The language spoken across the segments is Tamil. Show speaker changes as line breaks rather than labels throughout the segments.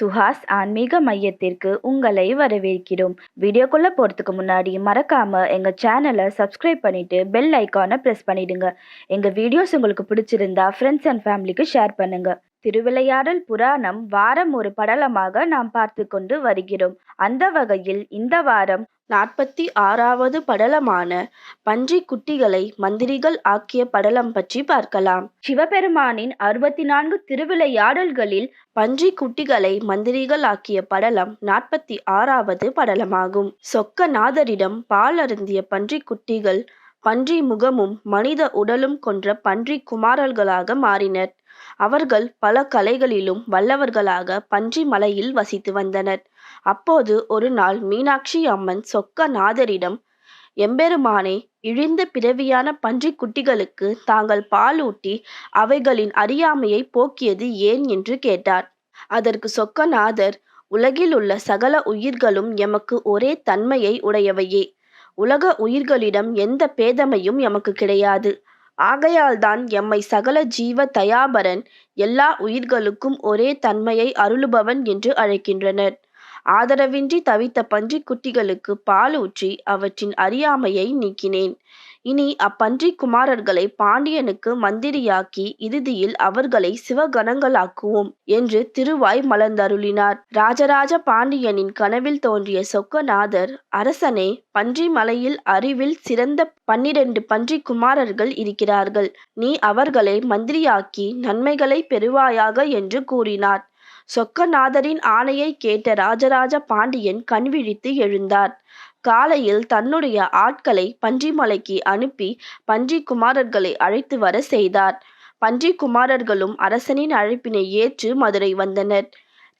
சுஹாஸ் ஆன்மீக மையத்திற்கு உங்களை வரவேற்கிறோம். வீடியோக்குள்ள போகிறதுக்கு முன்னாடி மறக்காம எங்கள் சேனலை சப்ஸ்கிரைப் பண்ணிட்டு பெல் ஐக்கானை ப்ரெஸ் பண்ணிடுங்க. எங்கள் வீடியோஸ் உங்களுக்கு பிடிச்சிருந்தா ஃப்ரெண்ட்ஸ் அண்ட் ஃபேமிலிக்கு ஷேர் பண்ணுங்கள் திருவிளையாடல் புராணம் வாரம் ஒரு படலமாக நாம் பார்த்து கொண்டு வருகிறோம். அந்த வகையில் இந்த வாரம்
நாற்பத்தி ஆறாவது படலமான பன்றி குட்டிகளை மந்திரிகள் ஆக்கிய படலம் பற்றி பார்க்கலாம்.
சிவபெருமானின் அறுபத்தி நான்கு திருவிளையாடல்களில்
பன்றி குட்டிகளை மந்திரிகள் ஆக்கிய படலம் நாற்பத்தி ஆறாவது படலமாகும். சொக்கநாதரிடம் பால் அருந்திய பன்றி குட்டிகள் பன்றி முகமும் மனித உடலும் கொன்ற பன்றி குமாரர்களாக மாறினர். அவர்கள் பல கலைகளிலும் வல்லவர்களாக பன்றி மலையில் வசித்து வந்தனர். அப்போது ஒரு நாள் மீனாட்சி அம்மன் சொக்கநாதரிடம் எம்பெருமானே இழிந்த பிறவியான பன்றி குட்டிகளுக்கு தாங்கள் பாலூட்டி அவைகளின் அறியாமையை போக்கியது ஏன்? என்று கேட்டார். அதற்கு சொக்கநாதர் உலகில் உள்ள சகல உயிர்களும் எமக்கு ஒரே தன்மையை உடையவையே. உலக உயிர்களிடம் எந்த பேதமையும் எமக்கு கிடையாது. ஆகையால்தான் எம்மை சகல ஜீவ தயாபரன் எல்லா உயிர்களுக்கும் ஒரே தன்மையை அருளுபவன் என்று அழைக்கின்றனர். ஆதரவின்றி தவித்த பன்றிக்குட்டிகளுக்கு குட்டிகளுக்கு பால் ஊற்றி அவற்றின் அறியாமையை நீக்கினேன். இனி அப்பன்றி குமாரர்களை பாண்டியனுக்கு மந்திரியாக்கி இறுதியில் அவர்களை சிவகணங்களாக்குவோம் என்று திருவாய் மலர்ந்தருளினார். ராஜராஜ பாண்டியனின் கனவில் தோன்றிய சொக்கநாதர் அரசனே பன்றி மலையில் அறிவில் சிறந்த பன்னிரண்டு பன்றி குமாரர்கள் இருக்கிறார்கள். நீ அவர்களை மந்திரியாக்கி நன்மைகளை பெறுவாயாக என்று கூறினார். சொக்கநாதரின் ஆணையை கேட்ட ராஜராஜ பாண்டியன் கண்விழித்து எழுந்தார். காலையில் தன்னுடைய ஆட்களை பன்றிமலைக்கு அனுப்பி பன்றி குமாரர்களை அழைத்து வர செய்தார். பன்றி குமாரர்களும் அரசனின் அழைப்பினை ஏற்று மதுரை வந்தனர்.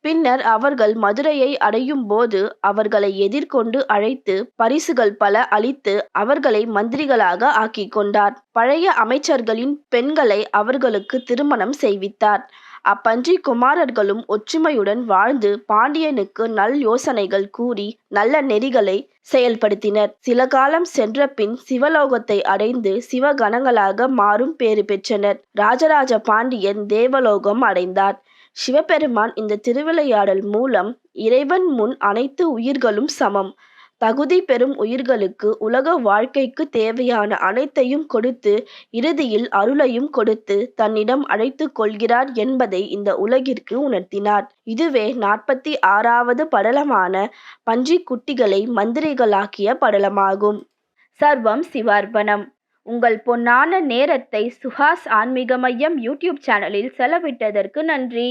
பின்னர் அவர்கள் மதுரையை அடையும் போது அவர்களை எதிர்கொண்டு அழைத்து பரிசுகள் பல அளித்து அவர்களை மந்திரிகளாக ஆக்கி கொண்டார். பழைய அமைச்சர்களின் பெண்களை அவர்களுக்கு திருமணம் செய்வித்தார். அப்பன்றி குமாரர்களும் ஒற்றுமையுடன் வாழ்ந்து பாண்டியனுக்கு நல் யோசனைகள் கூறி நல்ல நெறிகளை செயல்படுத்தினர். சில காலம் சென்ற பின் சிவலோகத்தை அடைந்து சிவகணங்களாக மாறும் பேறு பெற்றனர். ராஜராஜ பாண்டியன் தேவலோகம் அடைந்தார். சிவபெருமான் இந்த திருவிளையாடல் மூலம் இறைவன் முன் அனைத்து உயிர்களும் சமம். தகுதி பெறும் உயிர்களுக்கு உலக வாழ்க்கைக்கு தேவையான அனைத்தையும் கொடுத்து இறுதியில் அருளையும் கொடுத்து தன்னிடம் அழைத்து கொள்கிறார் என்பதை இந்த உலகிற்கு உணர்த்தினார். இதுவே நாற்பத்தி ஆறாவது படலமான பன்றிக் குட்டிகளை மந்திரிகளாக்கிய படலமாகும்.
சர்வம் சிவார்ப்பணம். உங்கள் பொன்னான நேரத்தை சுஹாஸ் ஆன்மீக மையம் யூடியூப் சேனலில் செலவிட்டதற்கு நன்றி.